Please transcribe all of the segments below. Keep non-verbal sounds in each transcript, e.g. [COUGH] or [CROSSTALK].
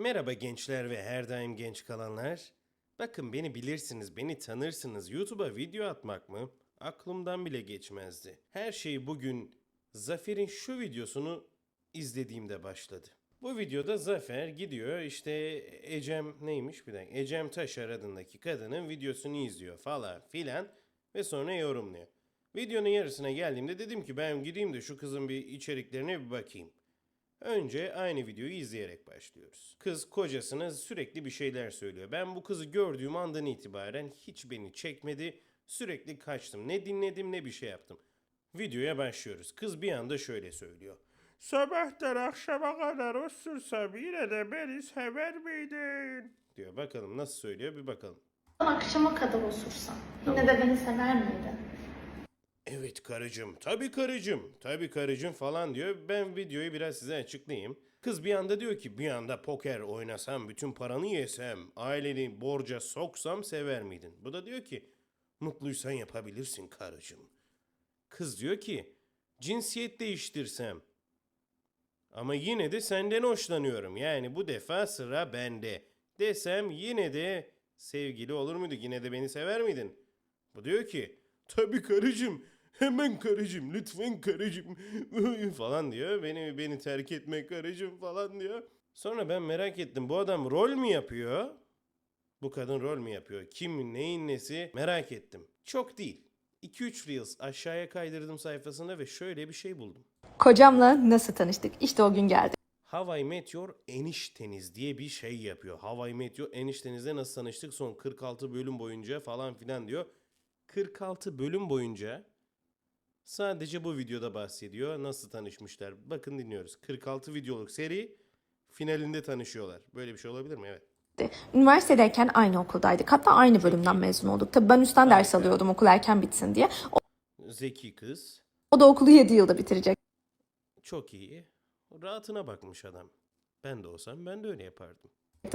Merhaba gençler ve her daim genç kalanlar. Bakın beni bilirsiniz, beni tanırsınız. YouTube'a video atmak mı? Aklımdan bile geçmezdi. Her şey bugün Zafer'in şu videosunu izlediğimde başladı. Bu videoda Zafer gidiyor işte Ecem neymiş bir dakika Ecem Taşar adındaki kadının videosunu izliyor falan filan ve sonra yorumluyor. Videonun yarısına geldiğimde dedim ki ben gideyim de şu kızın bir içeriklerine bir bakayım. Önce aynı videoyu izleyerek başlıyoruz. Kız kocasına sürekli bir şeyler söylüyor. Ben bu kızı gördüğüm andan itibaren hiç beni çekmedi. Sürekli kaçtım. Ne dinledim ne bir şey yaptım. Videoya başlıyoruz. Kız bir anda şöyle söylüyor. Sabahtan akşama kadar osursam yine de beni sever miydin? Diyor. Bakalım nasıl söylüyor bir bakalım. Akşama kadar osursam yine de beni sever miydin? Evet karıcığım, tabii karıcığım, tabii karıcığım falan diyor. Ben videoyu biraz size açıklayayım. Kız bir anda diyor ki bir anda poker oynasam, bütün paranı yesem, aileni borca soksam sever miydin? Bu da diyor ki mutluysan yapabilirsin karıcığım. Kız diyor ki cinsiyet değiştirsem. Ama yine de senden hoşlanıyorum. Yani bu defa sıra bende. Desem yine de sevgili olur muydu? Yine de beni sever miydin? Bu diyor ki tabii karıcığım hemen karıcığım lütfen karıcığım [LAUGHS] falan diyor. Beni beni terk etme karıcığım falan diyor. Sonra ben merak ettim bu adam rol mü yapıyor? Bu kadın rol mü yapıyor? Kim neyin nesi merak ettim. Çok değil. 2-3 Reels aşağıya kaydırdım sayfasında ve şöyle bir şey buldum. Kocamla nasıl tanıştık? İşte o gün geldi. How I Met Your Enişteniz diye bir şey yapıyor. How I Met Your Enişteniz'le nasıl tanıştık son 46 bölüm boyunca falan filan diyor. 46 bölüm boyunca sadece bu videoda bahsediyor. Nasıl tanışmışlar? Bakın dinliyoruz. 46 videoluk seri finalinde tanışıyorlar. Böyle bir şey olabilir mi? Evet. Üniversitedeyken aynı okuldaydık. Hatta aynı bölümden mezun olduk. Tabii ben üstten ders alıyordum okul erken bitsin diye. O, Zeki kız. o da okulu 7 yılda bitirecek. Çok iyi. Rahatına bakmış adam. Ben de olsam ben de öyle yapardım.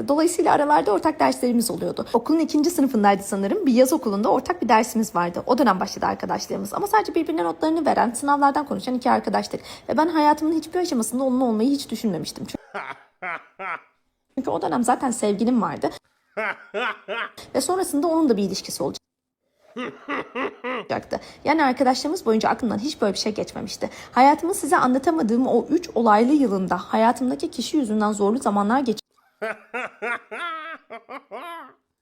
Dolayısıyla aralarda ortak derslerimiz oluyordu. Okulun ikinci sınıfındaydı sanırım. Bir yaz okulunda ortak bir dersimiz vardı. O dönem başladı arkadaşlarımız. Ama sadece birbirine notlarını veren, sınavlardan konuşan iki arkadaştık. Ve ben hayatımın hiçbir aşamasında onunla olmayı hiç düşünmemiştim. Çünkü [LAUGHS] o dönem zaten sevgilim vardı. Ve sonrasında onun da bir ilişkisi olacak. olacaktı. [LAUGHS] Yani arkadaşlarımız boyunca aklımdan hiç böyle bir şey geçmemişti. Hayatımı size anlatamadığım o 3 olaylı yılında hayatımdaki kişi yüzünden zorlu zamanlar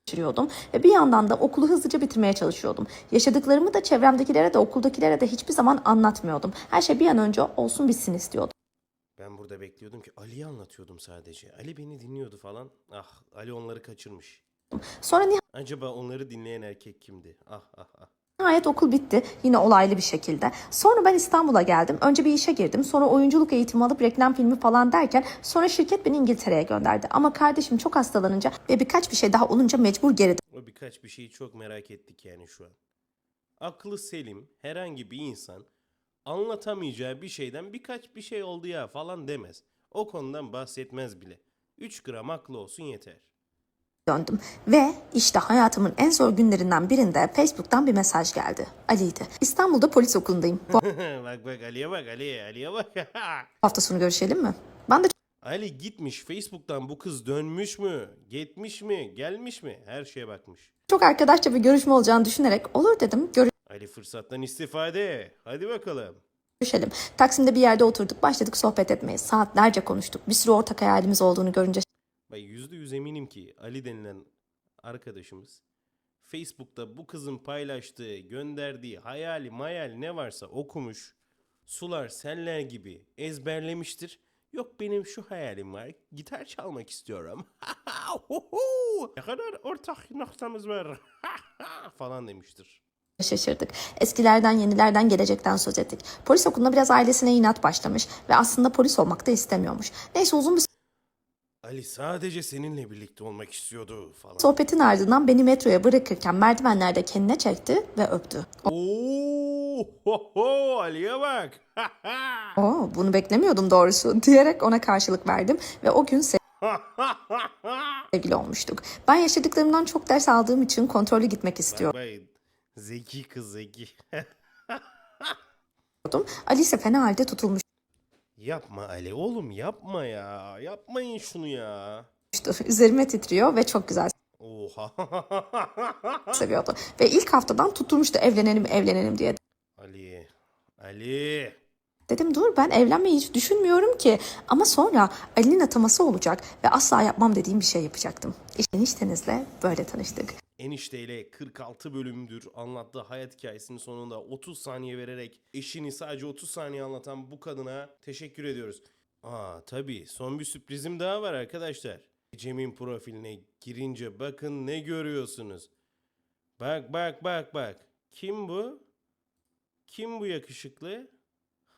geçiriyordum ve bir yandan da okulu hızlıca bitirmeye çalışıyordum. Yaşadıklarımı da çevremdekilere de okuldakilere de hiçbir zaman anlatmıyordum. Her şey bir an önce olsun bitsin istiyordum. Ben burada bekliyordum ki Ali'yi anlatıyordum sadece. Ali beni dinliyordu falan. Ah Ali onları kaçırmış. Sonra Acaba onları dinleyen erkek kimdi? Ah ah ah. Nihayet okul bitti. Yine olaylı bir şekilde. Sonra ben İstanbul'a geldim. Önce bir işe girdim. Sonra oyunculuk eğitimi alıp reklam filmi falan derken sonra şirket beni İngiltere'ye gönderdi. Ama kardeşim çok hastalanınca ve birkaç bir şey daha olunca mecbur geri O birkaç bir şeyi çok merak ettik yani şu an. Aklı selim herhangi bir insan anlatamayacağı bir şeyden birkaç bir şey oldu ya falan demez. O konudan bahsetmez bile. 3 gram aklı olsun yeter. Döndüm. Ve işte hayatımın en zor günlerinden birinde Facebook'tan bir mesaj geldi. Ali'ydi. İstanbul'da polis okulundayım. Bu [LAUGHS] bak bak Ali'ye bak Ali'ye Ali'ye bak. [LAUGHS] hafta sonu görüşelim mi? Ben de Ali gitmiş Facebook'tan bu kız dönmüş mü? Gitmiş mi? Gelmiş mi? Her şeye bakmış. çok arkadaşça bir görüşme olacağını düşünerek olur dedim. Ali fırsattan istifade. Hadi bakalım. Görüşelim. Taksim'de bir yerde oturduk. Başladık sohbet etmeye. Saatlerce konuştuk. Bir sürü ortak hayalimiz olduğunu görünce Yüzde yüz eminim ki Ali denilen arkadaşımız Facebook'ta bu kızın paylaştığı, gönderdiği hayali mayal ne varsa okumuş. Sular seller gibi ezberlemiştir. Yok benim şu hayalim var. Gitar çalmak istiyorum. [LAUGHS] ne kadar ortak noktamız var. [LAUGHS] falan demiştir. şaşırdık. Eskilerden, yenilerden, gelecekten söz ettik. Polis okuluna biraz ailesine inat başlamış ve aslında polis olmak da istemiyormuş. Neyse uzun bir Ali sadece seninle birlikte olmak istiyordu falan. sohbetin ardından beni metroya bırakırken merdivenlerde kendine çekti ve öptü. Oo, ho, ho, Ali'ye bak. [LAUGHS] Oo, bunu beklemiyordum doğrusu [LAUGHS] diyerek ona karşılık verdim ve o gün [LAUGHS] sevgili olmuştuk. Ben yaşadıklarımdan çok ders aldığım için kontrollü gitmek istiyordum. Vay, zeki kız zeki. Ali ise fena halde tutulmuştu. Yapma Ali oğlum yapma ya. Yapmayın şunu ya. olmuştu. Üzerime titriyor ve çok güzel Oha. [LAUGHS] seviyordu. Ve ilk haftadan tutturmuştu evlenelim evlenelim diye. Ali. Ali. Dedim dur ben evlenmeyi hiç düşünmüyorum ki. Ama sonra Ali'nin ataması olacak ve asla yapmam dediğim bir şey yapacaktım. İşte eniştenizle böyle tanıştık. Enişteyle 46 bölümdür anlattığı hayat hikayesinin sonunda 30 saniye vererek eşini sadece 30 saniye anlatan bu kadına teşekkür ediyoruz. Aa tabii son bir sürprizim daha var arkadaşlar. Cem'in profiline girince bakın ne görüyorsunuz. Bak bak bak bak. Kim bu? Kim bu yakışıklı?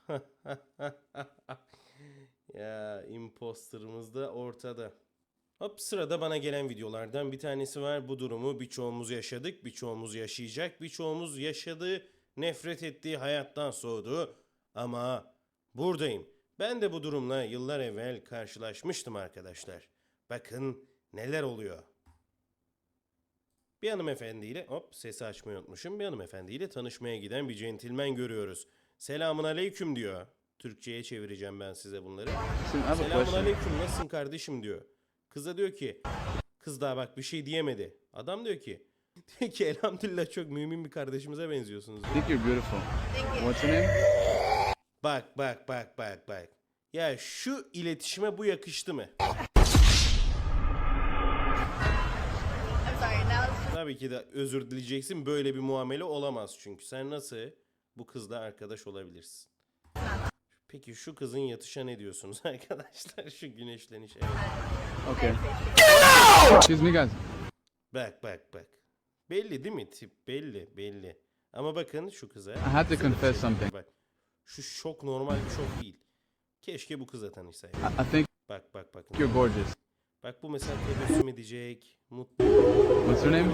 [LAUGHS] ya imposterımız da ortada. Hop sırada bana gelen videolardan bir tanesi var. Bu durumu birçoğumuz yaşadık, birçoğumuz yaşayacak, birçoğumuz yaşadığı, nefret ettiği hayattan soğudu. Ama buradayım. Ben de bu durumla yıllar evvel karşılaşmıştım arkadaşlar. Bakın neler oluyor. Bir hanımefendiyle hop sesi açmayı unutmuşum. Bir hanımefendiyle tanışmaya giden bir centilmen görüyoruz. Selamun aleyküm diyor. Türkçe'ye çevireceğim ben size bunları. Selamun aleyküm nasılsın kardeşim diyor. Kız da diyor ki kız daha bak bir şey diyemedi. Adam diyor ki [LAUGHS] diyor ki elhamdülillah çok mümin bir kardeşimize benziyorsunuz. I think you're beautiful. What's your name? Bak bak bak bak bak. Ya şu iletişime bu yakıştı mı? Tabii ki de özür dileyeceksin. Böyle bir muamele olamaz çünkü. Sen nasıl bu kızla arkadaş olabilirsin? Peki şu kızın yatışa ne diyorsunuz [LAUGHS] arkadaşlar? Şu güneşleniş. Evet. Okay. Excuse me, guys. Bak bak bak. Belli değil mi tip? Belli belli. Ama bakın şu kıza. I had to confess something. Bak. Şu şok normal bir şok değil. Keşke bu kıza tanışsaydı. I, I think Bak bak bakın. you're gorgeous. Bak bu mesela tebessüm edecek. Mutlu. What's your name?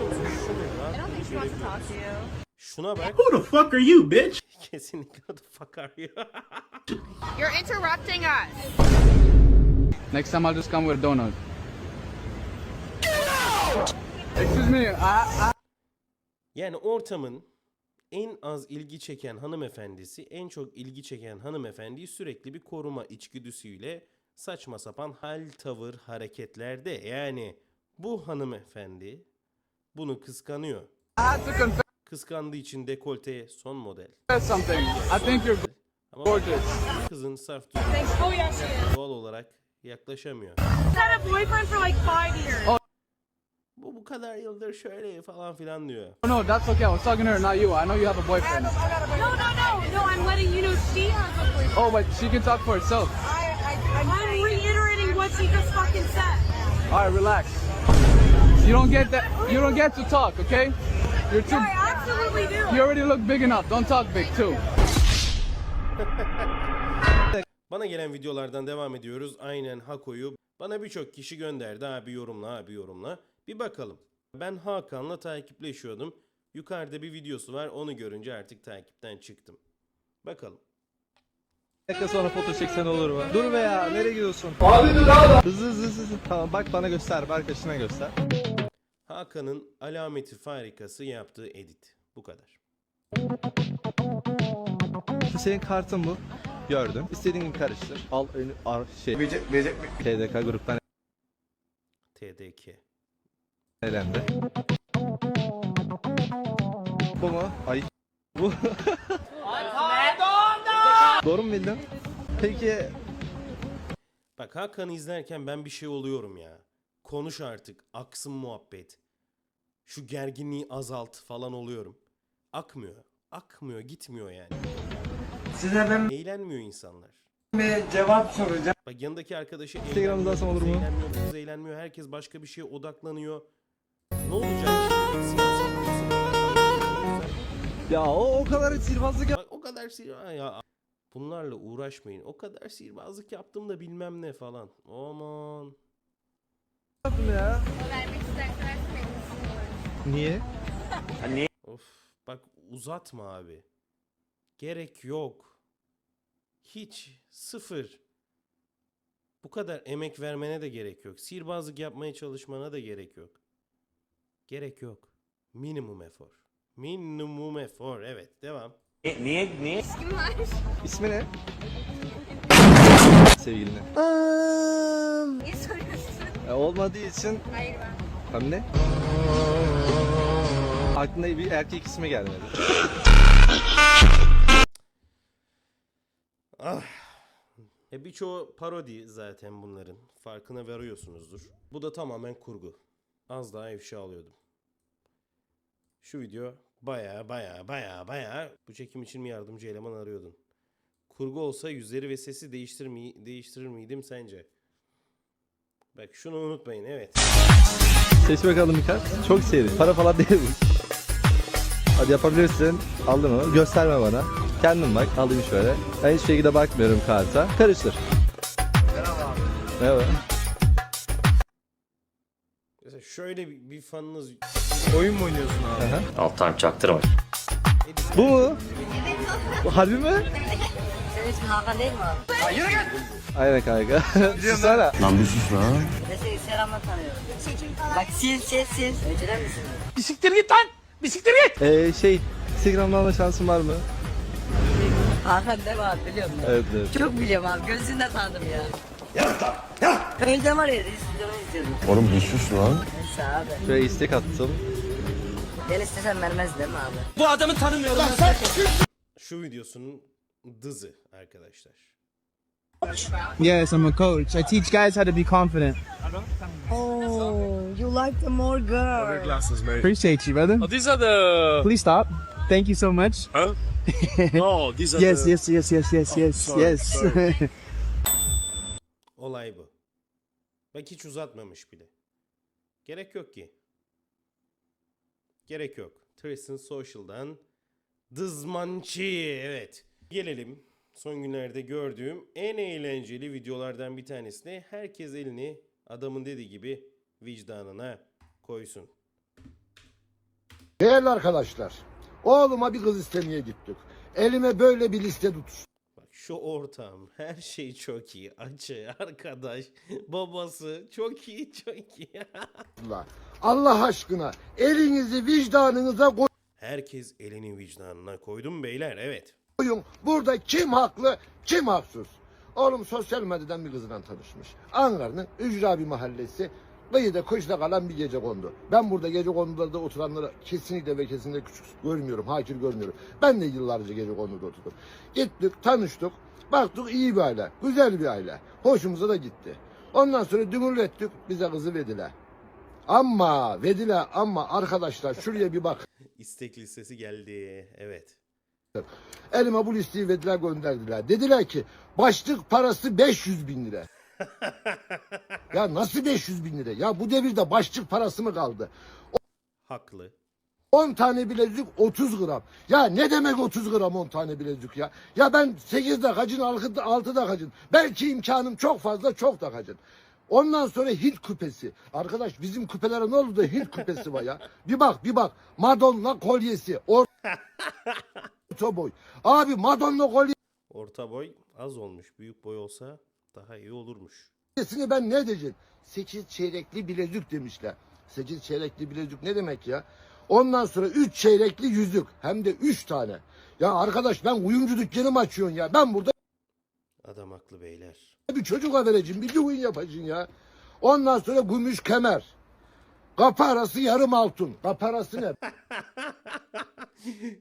Şuna bak. Who the fuck are you, bitch? [LAUGHS] Kesinlikle the fuck are you? [LAUGHS] You're interrupting us. Next time I'll just come with donut. Excuse me. I, I, Yani ortamın en az ilgi çeken hanımefendisi, en çok ilgi çeken hanımefendiyi sürekli bir koruma içgüdüsüyle saçma sapan hal, tavır, hareketlerde. Yani bu hanımefendi bunu kıskanıyor. Kıskandığı için dekolteye son model. something. I think you're Ama kızın saf duygusu Oh doğal olarak yaklaşamıyor. had a boyfriend for like five years. Oh. Bu bu kadar yıldır şöyle falan filan diyor. Oh, no, that's okay. I was talking to her, not you. I know you have a boyfriend. No, no, no, no. I'm letting you know she has a boyfriend. Oh, but she can talk for herself. I'm reiterating what she just fucking said. All right, relax. You don't get that. You don't get to talk, okay? You're too. I absolutely do. You already look big enough. Don't talk big too. [LAUGHS] Bana gelen videolardan devam ediyoruz. Aynen Hako'yu bana birçok kişi gönderdi. Abi yorumla, abi yorumla. Bir bakalım. Ben Hakan'la takipleşiyordum. Yukarıda bir videosu var. Onu görünce artık takipten çıktım. Bakalım. dakika sonra foto çeksen olur mu? Dur be ya nereye gidiyorsun? Abi dur abi. Hızlı hızlı hızlı. Tamam bak bana göster arkadaşına göster. Hakan'ın alameti farikası yaptığı edit. Bu kadar. Senin kartın bu. Gördüm. İstediğin gibi karıştır. Al önü ar şey. TDK gruptan TDK. elendi. Bu mu? Ay. Bu. [LAUGHS] Doğru mu bildin? Peki Bak Hakan'ı izlerken ben bir şey oluyorum ya. Konuş artık. Aksın muhabbet. Şu gerginliği azalt falan oluyorum. Akmıyor. Akmıyor. Gitmiyor yani. Size ben Eğlenmiyor insanlar. bir cevap soracağım. Bak yanındaki arkadaşı Instagram'da eğlenmiyor, alsam olur mu? eğlenmiyor, kız eğlenmiyor. Herkes başka bir şeye odaklanıyor. Ne olacak şimdi? Ya o o kadar sihirbazlık Bak o kadar sihir... ya Bunlarla uğraşmayın. O kadar sihirbazlık yaptım da bilmem ne falan. Aman. yaptım ya. Niye? Of. Bak uzatma abi. Gerek yok. Hiç. Sıfır. Bu kadar emek vermene de gerek yok. Sihirbazlık yapmaya çalışmana da gerek yok. Gerek yok. Minimum efor. Minimum efor. Evet devam. İsmi ne? Sevgiline. Niye soruyorsun? E, olmadığı için... Hayır ben. Hem ne? Aklına bir erkek ismi gelmedi. [LAUGHS] E birçoğu parodi zaten bunların. Farkına varıyorsunuzdur. Bu da tamamen kurgu. Az daha ifşa alıyordum. Şu video baya baya baya baya bu çekim için mi yardımcı eleman arıyordun? Kurgu olsa yüzleri ve sesi değiştirir, mi, değiştirir miydim sence? Bak şunu unutmayın evet. Seç bakalım bir kart. Çok seri. Para falan değil bu. Hadi yapabilirsin. Aldın onu. Gösterme bana. Kendin bak. Alayım şöyle. Ben hiçbir şekilde bakmıyorum karta. Karıştır. Merhaba. Merhaba. Mesela şöyle bir, bir fanınız Oyun mu oynuyorsun abi? Alttan çaktırma. Bu mu? Bu harbi mi? Senin ismin Hakan değil mi abi? Aynen kanka. [LAUGHS] Susana. Lan bir sus lan. Ben seni Instagram'dan tanıyorum. Bak sil sil sil. Önceden misin? Ee, şey, Instagram'dan alma şansın var mı? Hakan mi abi biliyor musun? Evet, evet. Çok biliyorum abi. Gözünden tanıdım ya. Önceden var ya izliyordum izliyordum. Oğlum bir sus lan. Neyse abi. Şöyle istek attım. Gel istesen vermez değil mi abi? şu videosunun dızı arkadaşlar. Yes, I'm a coach. I teach guys how to be confident. Oh, you like the more girl. Appreciate you, brother. Oh, these are the. Please stop. Thank you so much. Huh? [LAUGHS] no, these are Yes, the. yes, yes, yes, yes, yes, sorry, yes. sorry. [LAUGHS] Olay bu. Bak hiç uzatmamış bile. Gerek yok ki. Gerek yok. Tristan Social'dan Dızmançı evet. Gelelim son günlerde gördüğüm en eğlenceli videolardan bir tanesine herkes elini adamın dediği gibi vicdanına koysun. Değerli arkadaşlar, oğluma bir kız istemeye gittik. Elime böyle bir liste tutuştular. Bak şu ortam her şey çok iyi. Açı, arkadaş, babası çok iyi çok iyi. [LAUGHS] Allah aşkına elinizi vicdanınıza Herkes elini vicdanına koydum beyler evet. koyun. Burada kim haklı, kim haksız? Oğlum sosyal medyadan bir kızla tanışmış. Ankara'nın ücra bir mahallesi. Kıyıda kışla kalan bir gece kondu. Ben burada gece kondularda oturanları kesinlikle ve kesinlikle küçük görmüyorum, hakir görmüyorum. Ben de yıllarca gece konduda oturdum. Gittik, tanıştık. Baktık iyi bir aile, güzel bir aile. Hoşumuza da gitti. Ondan sonra dümür ettik, bize kızı verdiler. Ama verdiler ama arkadaşlar şuraya bir bak. [LAUGHS] İstek listesi geldi. Evet. Elime bu listeyi verdiler gönderdiler. Dediler ki başlık parası 500 bin lira. [LAUGHS] ya nasıl 500 bin lira? Ya bu devirde başlık parası mı kaldı? Haklı. 10 tane bilezik 30 gram. Ya ne demek 30 gram 10 tane bilezik ya? Ya ben 8 dakikacın 6 dakikacın. Belki imkanım çok fazla çok dakikacın. Ondan sonra Hint küpesi. Arkadaş bizim küpelere ne oldu da Hint küpesi var ya? Bir bak bir bak. Madonna kolyesi. [LAUGHS] Orta boy. Abi Madonna kolyesi. Orta boy az olmuş. Büyük boy olsa daha iyi olurmuş. Sesini ben ne diyeceğim? 8 çeyrekli bilezik demişler. 8 çeyrekli bilezik ne demek ya? Ondan sonra 3 çeyrekli yüzük. Hem de 3 tane. Ya arkadaş ben kuyumcu dükkanı mı açıyorsun ya? Ben burada Adam haklı beyler. bir çocuk vereceğim. Bir düğün yapacaksın ya. Ondan sonra gümüş kemer. Kapı arası yarım altın. Kapı arası ne? [LAUGHS]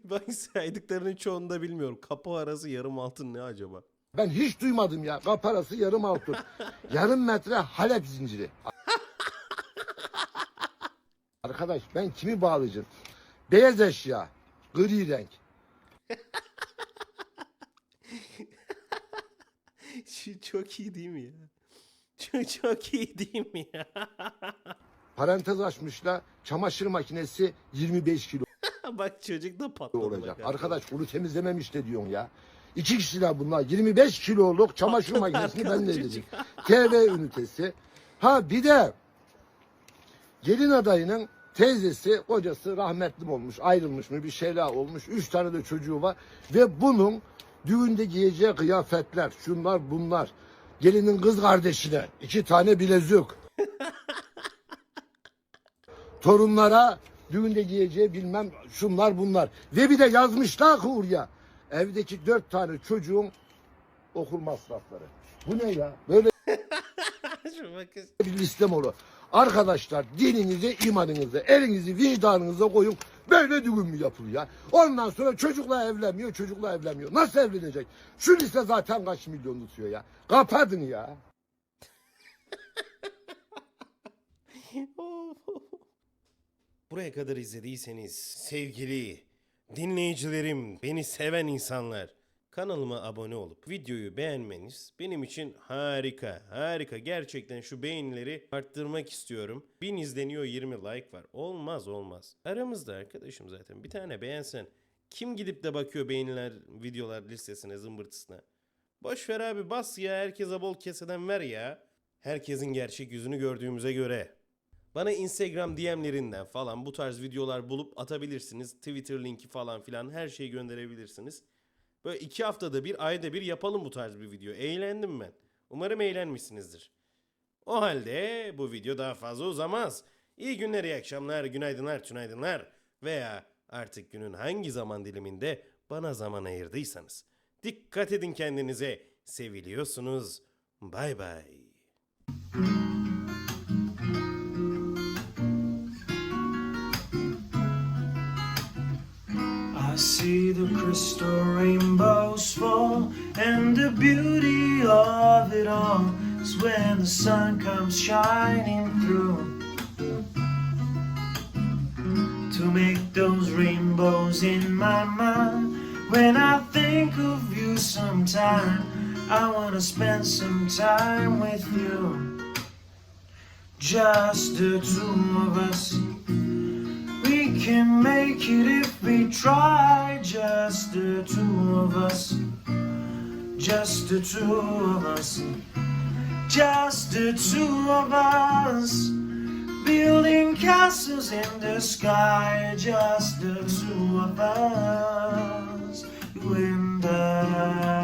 ben saydıklarının çoğunu da bilmiyorum. Kapı arası yarım altın ne acaba? Ben hiç duymadım ya. Kapı arası yarım altın. [LAUGHS] yarım metre Halep zinciri. Arkadaş ben kimi bağlayacağım? Beyaz eşya. Gri renk. [LAUGHS] Şu çok iyi değil mi ya? Çok, çok iyi değil mi ya? [LAUGHS] Parantez açmışlar. Çamaşır makinesi 25 kilo Bak çocuk da patladı. olacak. bak Arkadaş kuru temizlememiş de diyorsun ya. İki kişiler bunlar. 25 kiloluk çamaşır makinesini ben de dedim. [LAUGHS] TV ünitesi. Ha bir de gelin adayının teyzesi, kocası rahmetli olmuş, ayrılmış mı bir şeyler olmuş. Üç tane de çocuğu var. Ve bunun düğünde giyeceği kıyafetler, şunlar bunlar. Gelinin kız kardeşine iki tane bilezik. [LAUGHS] Torunlara düğünde giyeceği bilmem şunlar bunlar. Ve bir de yazmışlar ki oraya. Evdeki dört tane çocuğun okul masrafları. Bu ne ya? Böyle [LAUGHS] bir listem olur. Arkadaşlar dininize, imanınıza, elinizi vicdanınıza koyun. Böyle düğün mü yapılıyor ya? Ondan sonra çocukla evlenmiyor, çocukla evlenmiyor. Nasıl evlenecek? Şu liste zaten kaç milyon tutuyor ya. Kapatın ya. [LAUGHS] Buraya kadar izlediyseniz sevgili dinleyicilerim, beni seven insanlar kanalıma abone olup videoyu beğenmeniz benim için harika, harika. Gerçekten şu beğenileri arttırmak istiyorum. 1000 izleniyor 20 like var. Olmaz olmaz. Aramızda arkadaşım zaten bir tane beğensen kim gidip de bakıyor beğeniler videolar listesine zımbırtısına. Boş ver abi bas ya herkese bol keseden ver ya. Herkesin gerçek yüzünü gördüğümüze göre. Bana Instagram DM'lerinden falan bu tarz videolar bulup atabilirsiniz. Twitter linki falan filan her şeyi gönderebilirsiniz. Böyle iki haftada bir, ayda bir yapalım bu tarz bir video. Eğlendim ben. Umarım eğlenmişsinizdir. O halde bu video daha fazla uzamaz. İyi günler, iyi akşamlar, günaydınlar, tünaydınlar veya artık günün hangi zaman diliminde bana zaman ayırdıysanız. Dikkat edin kendinize. Seviliyorsunuz. Bay bay. See the crystal rainbows fall, and the beauty of it all is when the sun comes shining through. To make those rainbows in my mind, when I think of you sometime, I wanna spend some time with you. Just the two of us can make it if we try, just the two of us, just the two of us, just the two of us, building castles in the sky, just the two of us, you and I.